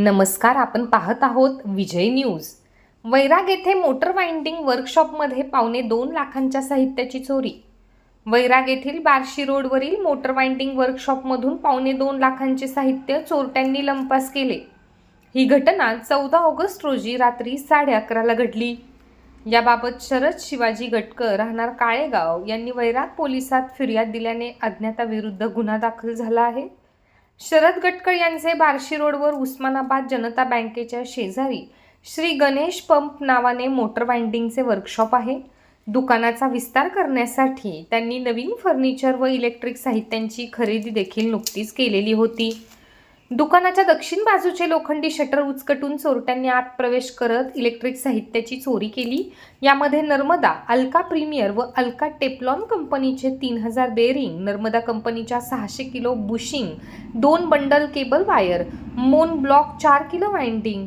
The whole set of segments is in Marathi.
नमस्कार आपण पाहत आहोत विजय न्यूज. वैराग येथे मोटर वाइंडिंग वर्कशॉपमध्ये पावणे दोन लाखांच्या साहित्याची चोरी. वैराग येथील बार्शी रोडवरील मोटर वाइंडिंग वर्कशॉपमधून पावणे दोन लाखांचे साहित्य चोरट्यांनी लंपास केले. ही घटना चौदा ऑगस्ट रोजी रात्री साडे अकराला घडली. याबाबत शरद शिवाजी गटकर राहणार काळेगाव यांनी वैराग पोलिसात फिर्याद दिल्याने अज्ञाताविरुद्ध गुन्हा दाखल झाला आहे. शरद गटकर यांचे बार्शी रोडवर उस्मानाबाद जनता बँकेच्या शेजारी श्री गणेश पंप नावाने मोटर वाइंडिंगचे वर्कशॉप आहे. दुकानाचा विस्तार करण्यासाठी त्यांनी नवीन फर्निचर व इलेक्ट्रिक साहित्यांची खरेदी देखील नुकतीच केलेली होती. दुकानाच्या दक्षिण बाजूचे लोखंडी शटर उचकटून चोरट्यांनी आत प्रवेश करत इलेक्ट्रिक साहित्याची चोरी केली. यामध्ये नर्मदा अल्का प्रीमियर व अल्का टेप्लॉन कंपनीचे तीन हजार बेरिंग नर्मदा कंपनीच्या सहाशे किलो बुशिंग दोन बंडल केबल वायर मोन ब्लॉक चार किलो वाइंडिंग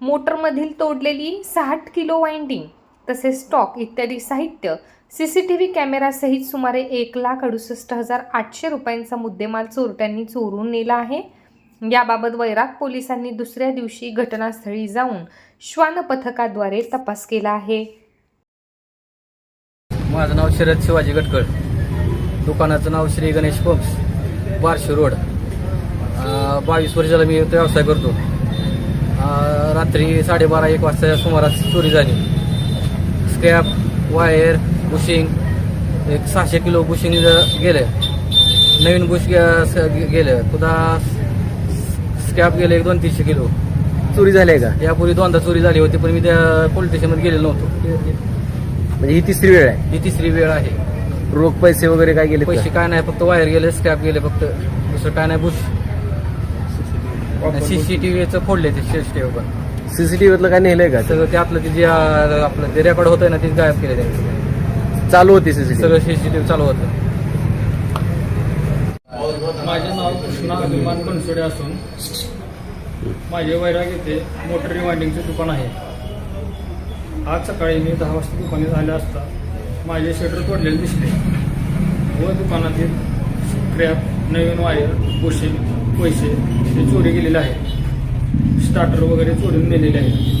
मोटरमधील तोडलेली साठ किलो वाइंडिंग तसेच स्टॉक इत्यादी साहित्य सी सी टी व्ही कॅमेरासहित सुमारे एक लाख अडुसष्ट हजार आठशे रुपयांचा मुद्देमाल चोरट्यांनी चोरून नेला आहे. याबाबत वैराग पोलिसांनी दुसऱ्या दिवशी घटनास्थळी जाऊन श्वान पथकाद्वारे तपास केला आहे. माझं नाव शरद शिवाजी गटकळ दुकानाचं नाव श्री गणेश पंप्स बारशे रोड. बावीस वर्षाला मी व्यवसाय करतो. रात्री साडेबारा एक वाजता सुमारास चोरी झाली. स्क्रॅप वायर बुशिंग एक सहाशे किलो बुशिंग गेलं. नवीन बुश गेलं. पुन्हा स्क्रॅप गेले एक दोन तीनशे किलो. चोरी झाली आहे का? यापूर्वी दोनदा चोरी झाली होती पण मी त्या पोलीस स्टेशनमध्ये गेलेलो नव्हतो. म्हणजे ही तिसरी वेळ आहे? ही तिसरी वेळ आहे. रोख पैसे वगैरे काय गेले पैसे काय नाही फक्त वायर गेले स्क्रॅप गेले फक्त. दुसरं काय नाही बुश. सीसीटीव्हीचं फोडले ते सीसीटीव्ही पण. सीसीटीव्हीतलं काय नेलंय का? सगळं ते आपलं ते जे आपलं ते रेकॉर्ड होतंय ना ते गायब केले त्यांनी. चालू होती सीसीटीव्ही सगळं सीसीटीव्ही चालू होतं माझे नाव कृष्णा बनसोडे असून माझे वैराग येथे मोटर रिवाइंडिंगचे दुकान आहे. आज सकाळी मी दहा वाजता दुकानात झाले असता माझे शटर तोडलेले दिसले. व दुकानातील क्रॅप नवीन वायर बुशिंग पैसे हे चोरी गेलेले आहे स्टार्टर वगैरे चोरून नेलेले आहे